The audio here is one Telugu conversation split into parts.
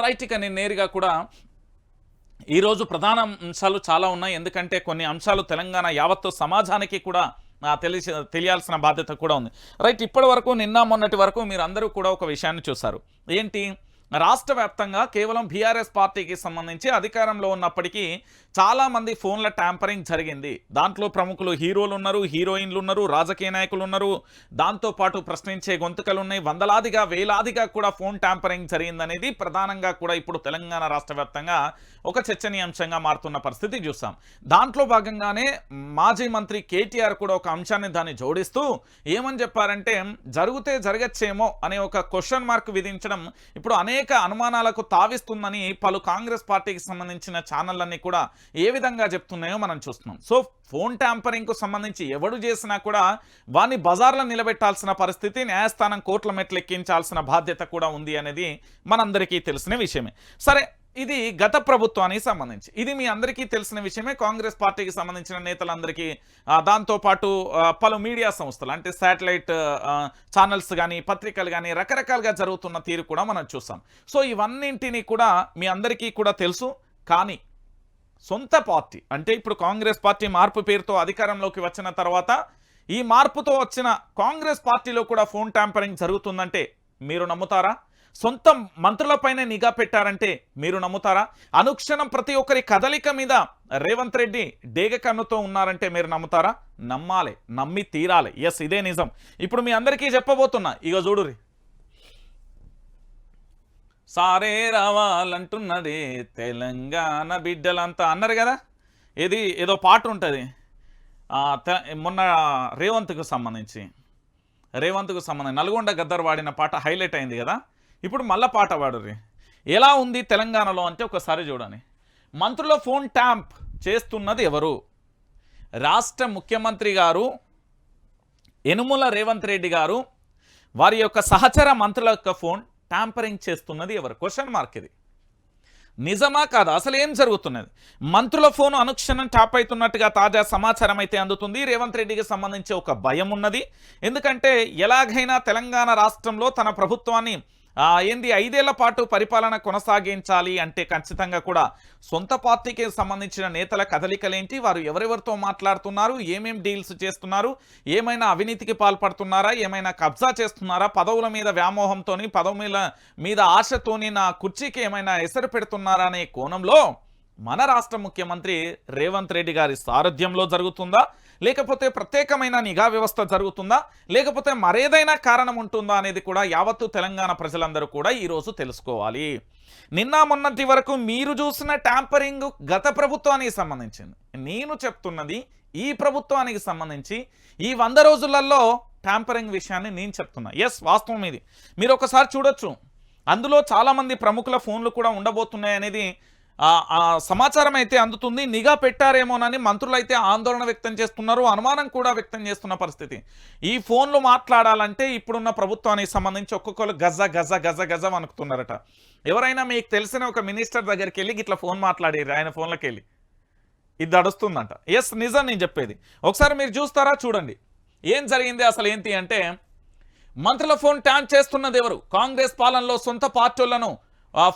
రైట్ ఇక నేను నేరుగా కూడా ఈరోజు ప్రధాన అంశాలు చాలా ఉన్నాయి. ఎందుకంటే కొన్ని అంశాలు తెలంగాణ యావత్తు సమాజానికి కూడా తెలిసి తెలియాల్సిన బాధ్యత కూడా ఉంది. రైట్ ఇప్పటి వరకు నిన్న మొన్నటి వరకు మీరు అందరూ కూడా ఒక విషయాన్ని చూశారు. ఏంటి? రాష్ట్ర వ్యాప్తంగా కేవలం బీఆర్ఎస్ పార్టీకి సంబంధించి అధికారంలో ఉన్నప్పటికీ చాలామంది ఫోన్ల ట్యాంపరింగ్ జరిగింది. దాంట్లో ప్రముఖులు హీరోలు ఉన్నారు హీరోయిన్లు ఉన్నారు రాజకీయ నాయకులు ఉన్నారు దాంతోపాటు ప్రశ్నించే గొంతుకలు ఉన్నాయి వందలాదిగా వేలాదిగా కూడా ఫోన్ ట్యాంపరింగ్ జరిగిందనేది ప్రధానంగా కూడా ఇప్పుడు తెలంగాణ రాష్ట్ర వ్యాప్తంగా ఒక చర్చనీయాంశంగా మారుతున్న పరిస్థితి చూసాం దాంట్లో భాగంగానే మాజీ మంత్రి కేటీఆర్ కూడా ఒక అంశాన్ని దాన్ని జోడిస్తూ ఏమని చెప్పారంటే జరిగితే జరగచ్చేమో అనే ఒక క్వశ్చన్ మార్క్ విధించడం ఇప్పుడు అనేక అనుమానాలకు తావిస్తుందని పలు కాంగ్రెస్ పార్టీకి సంబంధించిన ఛానళ్ళన్నీ కూడా ఏ విధంగా చెప్తున్నాయో మనం చూస్తున్నాం. సో ఫోన్ ట్యాంపరింగ్కు సంబంధించి ఎవడు చేసినా కూడా వాని బజార్లో నిలబెట్టాల్సిన పరిస్థితి న్యాయస్థానం కోర్టుల మెట్లు ఎక్కించాల్సిన బాధ్యత కూడా ఉంది అనేది మనందరికీ తెలిసిన విషయమే. సరే ఇది గత ప్రభుత్వానికి సంబంధించి. ఇది మీ అందరికీ తెలిసిన విషయమే. కాంగ్రెస్ పార్టీకి సంబంధించిన నేతలందరికీ దాంతోపాటు పలు మీడియా సంస్థలు అంటే శాటిలైట్ ఛానల్స్ కానీ పత్రికలు కానీ రకరకాలుగా జరుగుతున్న తీరు కూడా మనం చూసాం. సో ఇవన్నింటినీ కూడా మీ అందరికీ కూడా తెలుసు. కానీ సొంత పార్టీ అంటే ఇప్పుడు కాంగ్రెస్ పార్టీ మార్పు పేరుతో అధికారంలోకి వచ్చిన తర్వాత ఈ మార్పుతో వచ్చిన కాంగ్రెస్ పార్టీలో కూడా ఫోన్ ట్యాంపరింగ్ జరుగుతుందంటే మీరు నమ్ముతారా? సొంత మంత్రులపైనే నిఘా పెట్టారంటే మీరు నమ్ముతారా? అనుక్షణం ప్రతి ఒక్కరి కదలిక మీద రేవంత్ రెడ్డి డేగ కన్నుతో ఉన్నారంటే మీరు నమ్ముతారా? నమ్మాలి నమ్మి తీరాలి. ఎస్ ఇదే నిజం. ఇప్పుడు మీ అందరికీ చెప్పబోతున్నా. ఇక చూడురి సారే రావాలంటున్నది తెలంగాణ బిడ్డలంతా అన్నారు కదా? ఇది ఏదో పాట ఉంటుంది. మొన్న రేవంత్కు సంబంధించి రేవంత్కు సంబంధించి నల్గొండ గద్దర్ వాడిన పాట హైలైట్ అయింది కదా? ఇప్పుడు మళ్ళా పాట పాడుర్రి. ఎలా ఉంది తెలంగాణలో అంటే ఒకసారి చూడండి. మంత్రుల ఫోన్ ట్యాంప్ చేస్తున్నది ఎవరు? రాష్ట్ర ముఖ్యమంత్రి గారు ఎనుముల రేవంత్ రెడ్డి గారు వారి యొక్క సహచర మంత్రుల యొక్క ఫోన్ ట్యాంపరింగ్ చేస్తున్నది ఎవరు? క్వశ్చన్ మార్క్ ఇది. నిజమా కాదా? అసలు ఏం జరుగుతున్నది? మంత్రుల ఫోన్ అనుక్షణం ట్యాప్ అవుతున్నట్టుగా తాజా సమాచారం అయితే అందుతుంది. రేవంత్ రెడ్డికి సంబంధించి ఒక భయం ఉన్నది. ఎందుకంటే ఎలాగైనా తెలంగాణ రాష్ట్రంలో తన ప్రభుత్వాన్ని ఏంది ఐదేళ్ళ పాటు పరిపాలన కొనసాగించాలి అంటే ఖచ్చితంగా కూడా సొంత పార్టీకి సంబంధించిన నేతల కదలికలేంటి? వారు ఎవరెవరితో మాట్లాడుతున్నారు? ఏమేం డీల్స్ చేస్తున్నారు? ఏమైనా అవినీతికి పాల్పడుతున్నారా? ఏమైనా కబ్జా చేస్తున్నారా? పదవుల మీద వ్యామోహంతోని పదవుల మీద ఆశతోని నా కుర్చీకి ఏమైనా ఎసరు పెడుతున్నారా అనే కోణంలో మన రాష్ట్ర ముఖ్యమంత్రి రేవంత్ రెడ్డి గారి సారథ్యంలో జరుగుతుందా? లేకపోతే ప్రత్యేకమైన నిఘా వ్యవస్థ జరుగుతుందా? లేకపోతే మరేదైనా కారణం ఉంటుందా అనేది కూడా యావత్తు తెలంగాణ ప్రజలందరూ కూడా ఈరోజు తెలుసుకోవాలి. నిన్న మొన్నటి వరకు మీరు చూసిన ట్యాంపరింగ్ గత ప్రభుత్వానికి సంబంధించింది. నేను చెప్తున్నది ఈ ప్రభుత్వానికి సంబంధించి ఈ వంద రోజులలో ట్యాంపరింగ్ విషయాన్ని నేను చెప్తున్నా. ఎస్ వాస్తవం ఇది. మీరు ఒకసారి చూడొచ్చు. అందులో చాలామంది ప్రముఖుల ఫోన్లు కూడా ఉండబోతున్నాయి అనేది సమాచారం అయితే అందుతుంది. నిఘా పెట్టారేమోనని మంత్రులు అయితే ఆందోళన వ్యక్తం చేస్తున్నారు. అనుమానం కూడా వ్యక్తం చేస్తున్న పరిస్థితి. ఈ ఫోన్లు మాట్లాడాలంటే ఇప్పుడున్న ప్రభుత్వానికి సంబంధించి ఒక్కొక్కరు గజ గజ గజ గజ అనుకుతున్నారట ఎవరైనా మీకు తెలిసిన ఒక మినిస్టర్ దగ్గరికి వెళ్ళి ఇట్లా ఫోన్ మాట్లాడారు ఆయన ఫోన్లోకి వెళ్ళి ఇది అడుస్తుందంట. ఎస్ నిజం నేను చెప్పేది. ఒకసారి మీరు చూస్తారా? చూడండి. ఏం జరిగింది అసలు ఏంటి అంటే మంత్రుల ఫోన్ ట్యాంప్ చేస్తున్నది ఎవరు? కాంగ్రెస్ పాలనలో సొంత పార్టీలను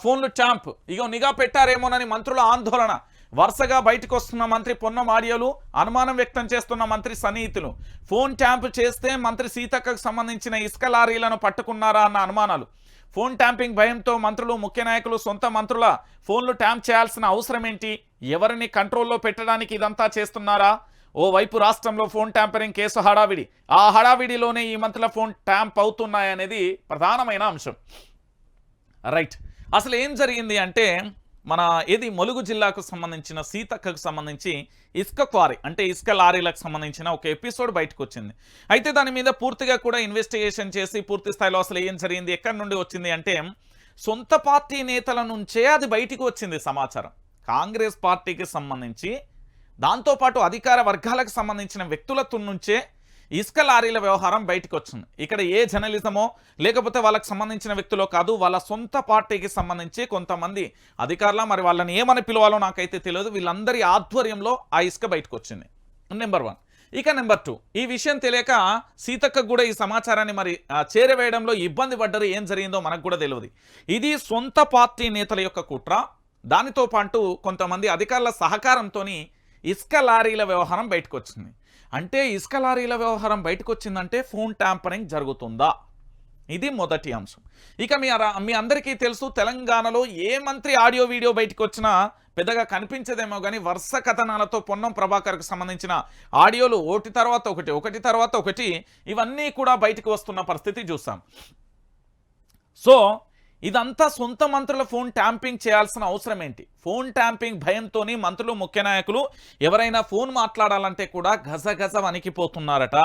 ఫోన్లు ట్యాంప్. ఇగో నిఘా పెట్టారేమోనని మంత్రుల ఆందోళన. వరుసగా బయటకు వస్తున్న మంత్రి పొన్నం ఆడియోలు అనుమానం వ్యక్తం చేస్తున్న మంత్రి సన్నిహితులు. ఫోన్ ట్యాంప్ చేస్తే మంత్రి సీతక్కకు సంబంధించిన ఇసుక లారీలను పట్టుకున్నారా అన్న అనుమానాలు. ఫోన్ ట్యాంపింగ్ భయంతో మంత్రులు ముఖ్య నాయకులు సొంత మంత్రుల ఫోన్లు ట్యాంప్ చేయాల్సిన అవసరం ఏంటి ఎవరిని కంట్రోల్లో పెట్టడానికి ఇదంతా చేస్తున్నారా? ఓ వైపు రాష్ట్రంలో ఫోన్ ట్యాంపరింగ్ కేసు హడావిడి. ఆ హడావిడిలోనే ఈ మంత్రుల ఫోన్ ట్యాంప్ అవుతున్నాయనేది ప్రధానమైన అంశం. రైట్. అసలు ఏం జరిగింది అంటే మన ఏది ములుగు జిల్లాకు సంబంధించిన సీతక్కకు సంబంధించి ఇసుక క్వారీ అంటే ఇసుక లారీలకు సంబంధించిన ఒక ఎపిసోడ్ బయటకు వచ్చింది అయితే దాని మీద పూర్తిగా కూడా ఇన్వెస్టిగేషన్ చేసి పూర్తి స్థాయిలో అసలు ఏం జరిగింది ఎక్కడి నుండి వచ్చింది అంటే సొంత పార్టీ నేతల నుంచే అది బయటికి వచ్చింది సమాచారం. కాంగ్రెస్ పార్టీకి సంబంధించి దాంతోపాటు అధికార వర్గాలకు సంబంధించిన వ్యక్తులతో నుంచే ఇసుక లారీల వ్యవహారం బయటకు వచ్చింది. ఇక్కడ ఏ జర్నలిజమో లేకపోతే వాళ్ళకి సంబంధించిన వ్యక్తులో కాదు వాళ్ళ సొంత పార్టీకి సంబంధించి కొంతమంది అధికారుల మరి వాళ్ళని ఏమని పిలవాలో నాకైతే తెలియదు. వీళ్ళందరి ఆధ్వర్యంలో ఆ ఇసుక బయటకు వచ్చింది. నెంబర్ వన్ ఇక నెంబర్ టూ ఈ విషయం తెలియక సీతక్క కూడా ఈ సమాచారాన్ని మరి చేరవేయడంలో ఇబ్బంది పడ్డరు ఏం జరిగిందో మనకు కూడా తెలియదు. ఇది సొంత పార్టీ నేతల యొక్క కుట్ర. దానితో పాటు కొంతమంది అధికారుల సహకారంతో ఇసుక లారీల వ్యవహారం బయటకు వచ్చింది. అంటే ఇసుక లారీల వ్యవహారం బయటకు వచ్చిందంటే ఫోన్ ట్యాంపరింగ్ జరుగుతుందా? ఇది మొదటి అంశం. ఇక మీ మీ అందరికీ తెలుసు తెలంగాణలో ఏ మంత్రి ఆడియో వీడియో బయటకు వచ్చినా పెద్దగా కనిపించదేమో కానీ వరుస కథనాలతో పొన్నం ప్రభాకర్కు సంబంధించిన ఆడియోలు ఒకటి తర్వాత ఒకటి ఒకటి తర్వాత ఒకటి ఇవన్నీ కూడా బయటకు వస్తున్న పరిస్థితి చూసాం. సో ఇదంతా సొంత మంత్రుల ఫోన్ ట్యాంపింగ్ చేయాల్సిన అవసరం ఏంటి? ఫోన్ ట్యాంపింగ్ భయంతోనే మంత్రులు ముఖ్య నాయకులు ఎవరైనా ఫోన్ మాట్లాడాలంటే కూడా గజగజ వణికిపోతున్నారట.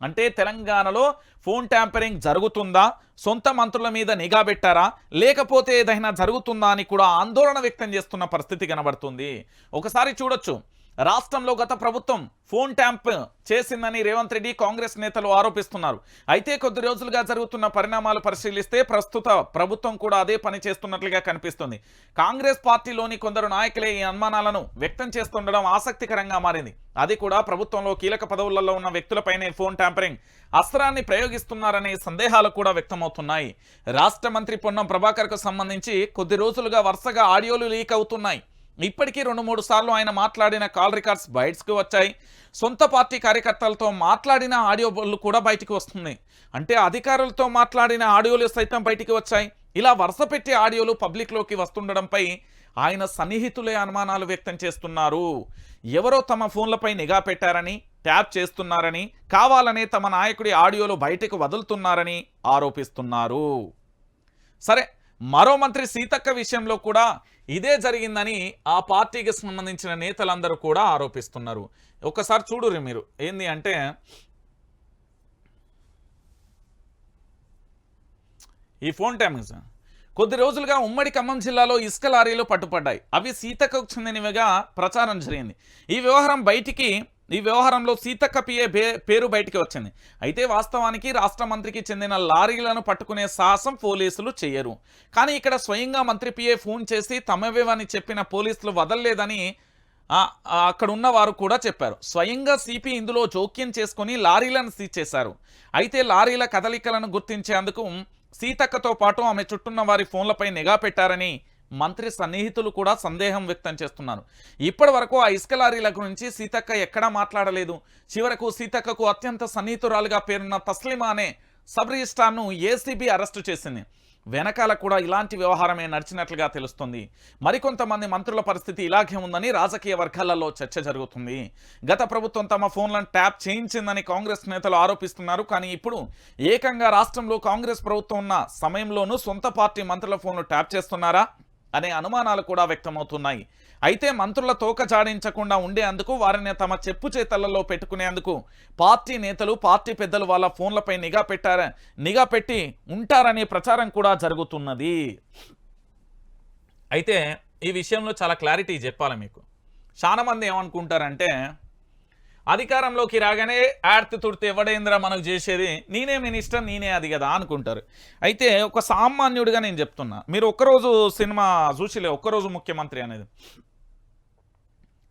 అంటే తెలంగాణలో ఫోన్ ట్యాంపరింగ్ జరుగుతుందా? సొంత మంత్రుల మీద నిఘా పెట్టారా? లేకపోతే ఏదైనా జరుగుతుందా అని కూడా ఆందోళన వ్యక్తం చేస్తున్న పరిస్థితి కనబడుతుంది. ఒకసారి చూడొచ్చు. రాష్ట్రంలో గత ప్రభుత్వం ఫోన్ ట్యాంప్ చేసిందని రేవంత్ రెడ్డి కాంగ్రెస్ నేతలు ఆరోపిస్తున్నారు. అయితే కొద్ది రోజులుగా జరుగుతున్న పరిణామాలు పరిశీలిస్తే ప్రస్తుత ప్రభుత్వం కూడా అదే పని చేస్తున్నట్లుగా కనిపిస్తుంది. కాంగ్రెస్ పార్టీలోని కొందరు నాయకులే ఈ అనుమానాలను వ్యక్తం చేస్తుండడం ఆసక్తికరంగా మారింది. అది కూడా ప్రభుత్వంలో కీలక పదవులలో ఉన్న వ్యక్తులపైనే ఫోన్ ట్యాంపరింగ్ అస్త్రాన్ని ప్రయోగిస్తున్నారనే సందేహాలు కూడా వ్యక్తమవుతున్నాయి. రాష్ట్ర మంత్రి పొన్నం ప్రభాకర్కు సంబంధించి కొద్ది రోజులుగా వరుసగా ఆడియోలు లీక్ అవుతున్నాయి. ఇప్పటికీ రెండు మూడు సార్లు ఆయన మాట్లాడిన కాల్ రికార్డ్స్ బయటకు వచ్చాయి. సొంత పార్టీ కార్యకర్తలతో మాట్లాడిన ఆడియోలు కూడా బయటికి వస్తున్నాయి. అంటే అధికారులతో మాట్లాడిన ఆడియోలు సైతం బయటికి వచ్చాయి. ఇలా వరుస పెట్టి ఆడియోలు పబ్లిక్లోకి వస్తుండడంపై ఆయన సన్నిహితులే అనుమానాలు వ్యక్తం చేస్తున్నారు. ఎవరో తమ ఫోన్లపై నిఘా పెట్టారని ట్యాప్ చేస్తున్నారని కావాలనే తమ నాయకుడి ఆడియోలు బయటకు వదులుతున్నారని ఆరోపిస్తున్నారు. సరే మరో మంత్రి సీతక్క విషయంలో కూడా ఇదే జరిగిందని ఆ పార్టీకి సంబంధించిన నేతలందరూ కూడా ఆరోపిస్తున్నారు. ఒకసారి చూడురి మీరు ఏంది అంటే ఈ ఫోన్ టైమింగ్స్ కొద్ది రోజులుగా ఉమ్మడి ఖమ్మం జిల్లాలో ఇసుక లారీలు పట్టుపడ్డాయి. అవి సీతక్కకు చెందినవిగా ప్రచారం జరిగింది. ఈ వ్యవహారం బయటికి ఈ వ్యవహారంలో సీతక్క పిఏ పేరు బయటికి వచ్చింది. అయితే వాస్తవానికి రాష్ట్ర మంత్రికి చెందిన లారీలను పట్టుకునే సాహసం పోలీసులు చేయరు. కానీ ఇక్కడ స్వయంగా మంత్రి పిఏ ఫోన్ చేసి తమవేవని చెప్పిన పోలీసులు వదలలేదని అక్కడున్న అక్కడ వారు కూడా చెప్పారు. స్వయంగా సిపి ఇందులో జోక్యం చేసుకుని లారీలను సీజ్ చేశారు. అయితే లారీల కదలికలను గుర్తించేందుకు సీతక్కతో పాటు ఆమె చుట్టున్న వారి ఫోన్లపై నిఘా పెట్టారని మంత్రి సన్నిహితులు కూడా సందేహం వ్యక్తం చేస్తున్నారు. ఇప్పటి వరకు ఆ ఇసుక లారీల గురించి సీతక్క ఎక్కడా మాట్లాడలేదు. చివరకు సీతక్కకు అత్యంత సన్నిహితురాలుగా పేరున్న తస్లిమా అనే సబ్ రిజిస్ట్రార్ను ఏసీబీ అరెస్టు చేసింది. వెనకాల కూడా ఇలాంటి వ్యవహారమే నడిచినట్లుగా తెలుస్తుంది. మరికొంతమంది మంత్రుల పరిస్థితి ఇలాగే ఉందని రాజకీయ వర్గాలలో చర్చ జరుగుతుంది. గత ప్రభుత్వం తమ ఫోన్లను ట్యాప్ చేయించిందని కాంగ్రెస్ నేతలు ఆరోపిస్తున్నారు. కానీ ఇప్పుడు ఏకంగా రాష్ట్రంలో కాంగ్రెస్ ప్రభుత్వం ఉన్న సమయంలోనూ సొంత పార్టీ మంత్రుల ఫోన్లు ట్యాప్ చేస్తున్నారా? అనే అనుమానాలు కూడా వ్యక్తమవుతున్నాయి. అయితే మంత్రుల తోక జాడించకుండా ఉండేందుకు వారిని తమ చెప్పు చేతలలో పెట్టుకునేందుకు పార్టీ నేతలు పార్టీ పెద్దలు వాళ్ళ ఫోన్లపై నిఘా పెట్టార నిఘా పెట్టి ఉంటారనే ప్రచారం కూడా జరుగుతున్నది. అయితే ఈ విషయంలో చాలా క్లారిటీ చెప్పాలి మీకు. చాలా మంది ఏమనుకుంటారంటే అధికారంలోకి రాగానే ఆర్తి తుడితే ఎవడైందిరా మనకు చేసేది? నేనే మినిస్టర్ నేనే అది కదా అనుకుంటారు. అయితే ఒక సామాన్యుడిగా నేను చెప్తున్నా. మీరు ఒక్కరోజు సినిమా చూసిలే ఒక్కరోజు ముఖ్యమంత్రి అనేది.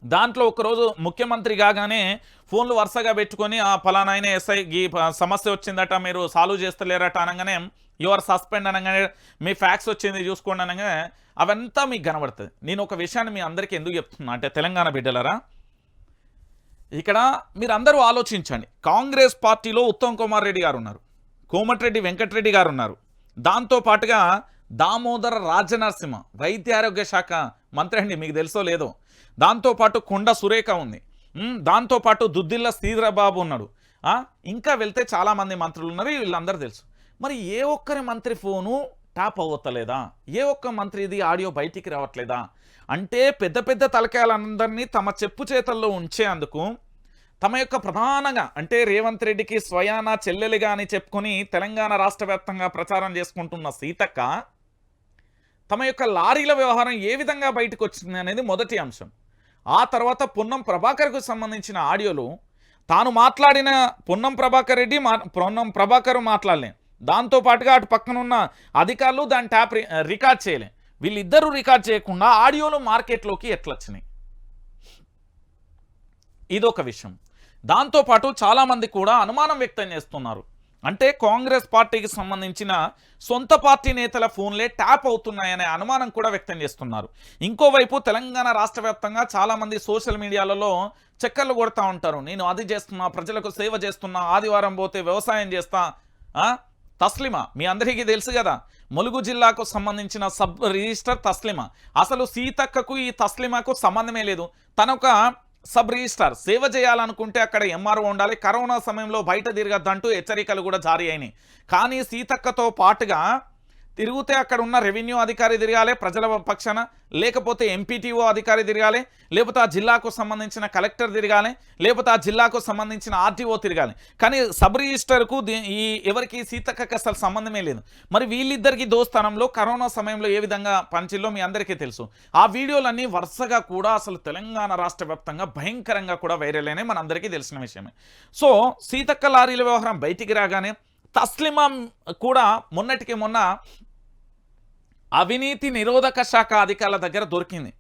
దాంట్లో ఒకరోజు ముఖ్యమంత్రి కాగానే ఫోన్లు వరుసగా పెట్టుకొని ఆ ఫలానాయన ఎస్ఐ ఈ సమస్య వచ్చిందట మీరు సాల్వ్ చేస్తలేరట అనగానే యువర్ సస్పెండ్ అనగానే మీ ఫ్యాక్స్ వచ్చింది చూసుకోండి అనగానే అవంతా మీకు కనబడుతుంది. నేను ఒక విషయాన్ని మీ అందరికీ ఎందుకు చెప్తున్నా? అంటే తెలంగాణ బిడ్డలరా ఇక్కడ మీరు అందరూ ఆలోచించండి. కాంగ్రెస్ పార్టీలో ఉత్తమ్ కుమార్ రెడ్డి గారు ఉన్నారు కోమటిరెడ్డి వెంకటరెడ్డి గారు ఉన్నారు దాంతో పాటుగా దామోదర రాజనరసింహ వైద్య ఆరోగ్య శాఖ మంత్రి అండి మీకు తెలుసో లేదో. దాంతోపాటు కొండ సురేఖ ఉంది. దాంతోపాటు దుద్దిల్ల శ్రీధరబాబు ఉన్నాడు. ఇంకా వెళ్తే చాలామంది మంత్రులు ఉన్నారు వీళ్ళందరూ తెలుసు. మరి ఏ ఒక్కరి మంత్రి ఫోను టాప్ అవ్వతలేదా? ఏ ఒక్క మంత్రిది ఆడియో బయటికి రావట్లేదా? అంటే పెద్ద పెద్ద తలకాయలందరినీ తమ చెప్పు చేతల్లో ఉంచేందుకు తమ యొక్క ప్రధానంగా అంటే రేవంత్ రెడ్డికి స్వయాన చెల్లెలిగా అని చెప్పుకొని తెలంగాణ రాష్ట్ర వ్యాప్తంగా ప్రచారం చేసుకుంటున్న సీతక్క తమ యొక్క లారీల వ్యవహారం ఏ విధంగా బయటకు వచ్చింది అనేది మొదటి అంశం. ఆ తర్వాత పొన్నం ప్రభాకర్కు సంబంధించిన ఆడియోలు తాను మాట్లాడిన పొన్నం ప్రభాకర్ రెడ్డి మా పొన్నం ప్రభాకర్ మాట్లాడలే. దాంతోపాటుగా అటు పక్కన ఉన్న అధికారులు దాని ట్యాప్ రి- రికార్డ్ చేయలే. వీళ్ళిద్దరూ రికార్డ్ చేయకుండా ఆడియోలు మార్కెట్లోకి ఎట్లొచ్చినాయి? ఇదొక విషయం. దాంతోపాటు చాలామంది కూడా అనుమానం వ్యక్తం చేస్తున్నారు. అంటే కాంగ్రెస్ పార్టీకి సంబంధించిన సొంత పార్టీ నేతల ఫోన్లే ట్యాప్ అవుతున్నాయనే అనుమానం కూడా వ్యక్తం చేస్తున్నారు. ఇంకోవైపు తెలంగాణ రాష్ట్ర వ్యాప్తంగా చాలామంది సోషల్ మీడియాలలో చక్కర్లు కొడతా ఉంటారు. నేను అది చేస్తున్నా ప్రజలకు సేవ చేస్తున్నా ఆదివారం పోతే వ్యవసాయం చేస్తా తస్లిమా మీ అందరికీ తెలుసు కదా ములుగు జిల్లాకు సంబంధించిన సబ్ రిజిస్టర్ తస్లిమా. అసలు సీతక్కకు ఈ తస్లిమాకు సంబంధమే లేదు. తన ఒక సబ్ రిజిస్టర్ సేవ చేయాలనుకుంటే అక్కడ ఎంఆర్ఓ ఉండాలి. కరోనా సమయంలో బయట తిరగద్దంటూ హెచ్చరికలు కూడా జారీ అయినాయి. కానీ సీతక్కతో పాటుగా తిరిగితే అక్కడ ఉన్న రెవెన్యూ అధికారి తిరగాలి ప్రజల పక్షాన లేకపోతే ఎంపీటీఓ అధికారి తిరగాలి లేకపోతే ఆ జిల్లాకు సంబంధించిన కలెక్టర్ తిరగాలి లేకపోతే ఆ జిల్లాకు సంబంధించిన ఆర్టీఓ తిరగాలి. కానీ సబ్ రిజిస్టర్కు దీ- ఈ ఎవరికి సీతక్కకి అసలు సంబంధమే లేదు. మరి వీళ్ళిద్దరికి దోస్తానంలో కరోనా సమయంలో ఏ విధంగా పంచిల్లో మీ అందరికీ తెలుసు. ఆ వీడియోలన్నీ వరుసగా కూడా అసలు తెలంగాణ రాష్ట్ర వ్యాప్తంగా భయంకరంగా కూడా వైరల్ అయినాయి మనందరికీ తెలిసిన విషయమే. సో సీతక్క లారీల వ్యవహారం బయటికి రాగానే తస్లిమా కూడా మొన్నటికి మొన్న అవినీతి నిరోధక శాఖ అధికారుల దగ్గర దొరికింది.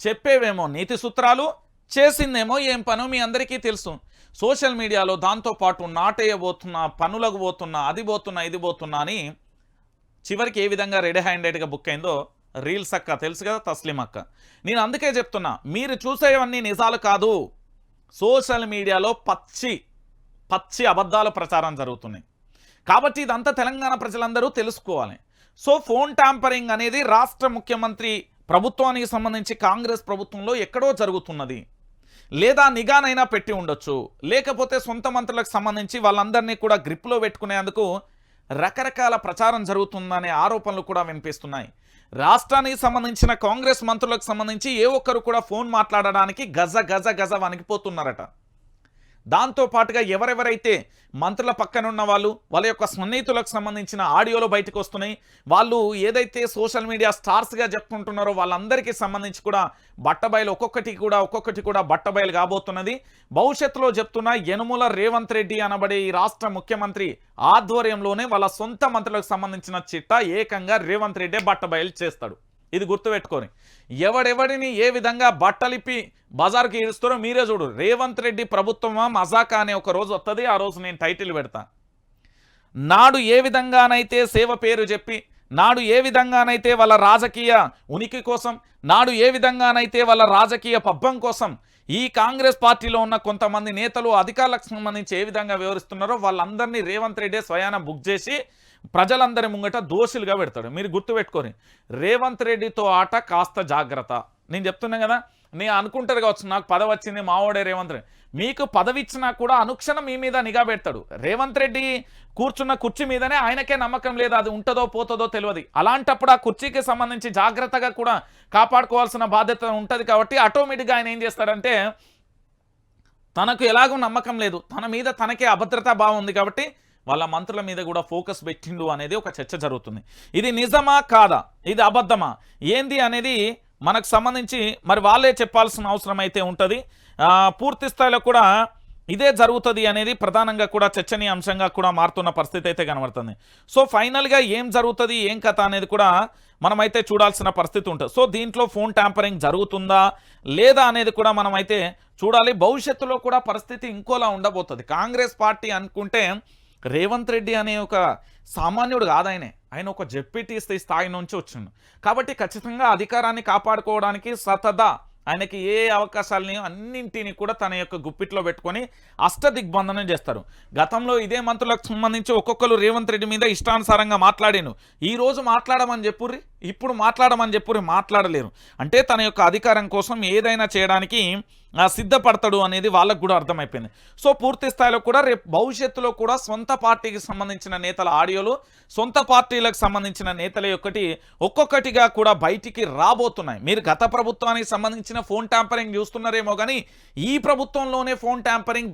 చెప్పేవేమో నీతి సూత్రాలు చేసిందేమో ఏం పనో మీ అందరికీ తెలుసు. సోషల్ మీడియాలో దాంతోపాటు నాటేయబోతున్నా పనులకు పోతున్నా అది పోతున్నా ఇది పోతున్నా అని చివరికి ఏ విధంగా రెడీ హ్యాండెడ్గా బుక్ అయిందో రీల్స్ అక్క తెలుసు కదా తస్లిం అక్క. నేను అందుకే చెప్తున్నా మీరు చూసేవన్నీ నిజాలు కాదు. సోషల్ మీడియాలో పచ్చి పచ్చి అబద్ధాల ప్రచారం జరుగుతున్నాయి. కాబట్టి ఇదంతా తెలంగాణ ప్రజలందరూ తెలుసుకోవాలి. సో ఫోన్ ట్యాంపరింగ్ అనేది రాష్ట్ర ముఖ్యమంత్రి ప్రభుత్వానికి సంబంధించి కాంగ్రెస్ ప్రభుత్వంలో ఎక్కడో జరుగుతున్నది. లేదా నిఘానైనా పెట్టి ఉండొచ్చు. లేకపోతే సొంత మంత్రులకు సంబంధించి వాళ్ళందరినీ కూడా గ్రిప్లో పెట్టుకునేందుకు రకరకాల ప్రచారం జరుగుతుందనే ఆరోపణలు కూడా వినిపిస్తున్నాయి. రాష్ట్రానికి సంబంధించిన కాంగ్రెస్ మంత్రులకు సంబంధించి ఏ ఒక్కరు కూడా ఫోన్ మాట్లాడడానికి గజ గజ గజ వణికిపోతున్నారట. దాంతో పాటుగా ఎవరెవరైతే మంత్రుల పక్కనున్న వాళ్ళు వాళ్ళ యొక్క సన్నిహితులకు సంబంధించిన ఆడియోలు బయటకు వస్తున్నాయి వాళ్ళు ఏదైతే సోషల్ మీడియా స్టార్స్గా చెప్పుకుంటున్నారో వాళ్ళందరికీ సంబంధించి కూడా బట్టబయలు ఒక్కొక్కటి కూడా ఒక్కొక్కటి కూడా బట్టబయలు కాబోతున్నది. భవిష్యత్తులో చెప్తున్న యనుముల రేవంత్ రెడ్డి అనబడే ఈ రాష్ట్ర ముఖ్యమంత్రి ఆధ్వర్యంలోనే వాళ్ళ సొంత మంత్రులకు సంబంధించిన చిట్టా ఏకంగా రేవంత్ రెడ్డి బట్టబయలు చేస్తాడు. ఇది గుర్తుపెట్టుకొని. ఎవడెవడిని ఏ విధంగా బట్టలిప్పి బజార్కి ఈడుస్తారో మీరే చూడు రేవంత్ రెడ్డి ప్రభుత్వమా మజాకా అనే ఒక రోజు వస్తుంది ఆ రోజు నేను టైటిల్ పెడతా. నాడు ఏ విధంగానైతే సేవ పేరు చెప్పి నాడు ఏ విధంగానైతే వాళ్ళ రాజకీయ ఉనికి కోసం నాడు ఏ విధంగానైతే వాళ్ళ రాజకీయ పబ్బం కోసం ఈ కాంగ్రెస్ పార్టీలో ఉన్న కొంతమంది నేతలు అధికారులకు సంబంధించి ఏ విధంగా వివరిస్తున్నారో వాళ్ళందరినీ రేవంత్ రెడ్డి స్వయాన బుక్ చేసి ప్రజలందరి ముంగట దోషులుగా పెడతాడు. మీరు గుర్తుపెట్టుకొని రేవంత్ రెడ్డితో ఆట కాస్త జాగ్రత్త. నేను చెప్తున్నా కదా నేను అనుకుంటారు కావచ్చు నాకు పదవి వచ్చింది మావోడే రేవంత్ రెడ్డి. మీకు పదవి ఇచ్చినా కూడా అనుక్షణం మీ మీద నిఘా పెడతాడు. రేవంత్ రెడ్డి కూర్చున్న కుర్చీ మీదనే ఆయనకే నమ్మకం లేదు అది ఉంటుందో పోతుందో తెలియదు. అలాంటప్పుడు ఆ కుర్చీకి సంబంధించి జాగ్రత్తగా కూడా కాపాడుకోవాల్సిన బాధ్యత ఉంటుంది కాబట్టి ఆటోమేటిక్గా ఆయన ఏం చేస్తాడంటే తనకు ఎలాగో నమ్మకం లేదు. తన మీద తనకే అభద్రతా భావం ఉంది కాబట్టి వాళ్ళ మంత్రుల మీద కూడా ఫోకస్ పెట్టిండు అనేది ఒక చర్చ జరుగుతుంది. ఇది నిజమా కాదా? ఇది అబద్ధమా? ఏంది అనేది మనకు సంబంధించి మరి వాళ్ళే చెప్పాల్సిన అవసరం అయితే ఉంటుంది. పూర్తి స్థాయిలో కూడా ఇదే జరుగుతుంది అనేది ప్రధానంగా కూడా చర్చనీయాంశంగా కూడా మారుతున్న పరిస్థితి అయితే కనబడుతుంది. సో ఫైనల్గా ఏం జరుగుతుంది ఏం కథ అనేది కూడా మనమైతే చూడాల్సిన పరిస్థితి ఉంటుంది. సో దీంట్లో ఫోన్ ట్యాంపరింగ్ జరుగుతుందా లేదా అనేది కూడా మనమైతే చూడాలి. భవిష్యత్తులో కూడా పరిస్థితి ఇంకోలా ఉండబోతుంది. కాంగ్రెస్ పార్టీ అనుకుంటే రేవంత్ రెడ్డి అనే ఒక సామాన్యుడు కాదు ఆయనే ఆయన ఒక జెడ్పీటీ స్థాయి నుంచి వచ్చిండు. కాబట్టి ఖచ్చితంగా అధికారాన్ని కాపాడుకోవడానికి సతదా ఆయనకి ఏ అవకాశాలని అన్నింటిని కూడా తన యొక్క గుప్పిట్లో పెట్టుకొని అష్టదిగ్బంధనం చేస్తారు. గతంలో ఇదే మంత్రులకు సంబంధించి ఒక్కొక్కరు రేవంత్ రెడ్డి మీద ఇష్టానుసారంగా మాట్లాడాను. ఈ రోజు మాట్లాడమని చెప్పుర్రి? ఇప్పుడు మాట్లాడమని చెప్పి మాట్లాడలేరు. అంటే తన యొక్క అధికారం కోసం ఏదైనా చేయడానికి ఆ, సిద్ధపడతాడు అనేది వాళ్ళకు కూడా అర్థమైపోయింది. సో పూర్తి స్థాయిలో కూడా రేపు భవిష్యత్తులో కూడా సొంత పార్టీకి సంబంధించిన నేతల ఆడియోలు సొంత పార్టీలకు సంబంధించిన నేతల యొక్కటి ఒక్కొక్కటిగా కూడా బయటికి రాబోతున్నాయి. మీరు గత ప్రభుత్వానికి సంబంధించిన ఫోన్ ట్యాంపరింగ్ చూస్తున్నారేమో కానీ ఈ ప్రభుత్వంలోనే ఫోన్ ట్యాంపరింగ్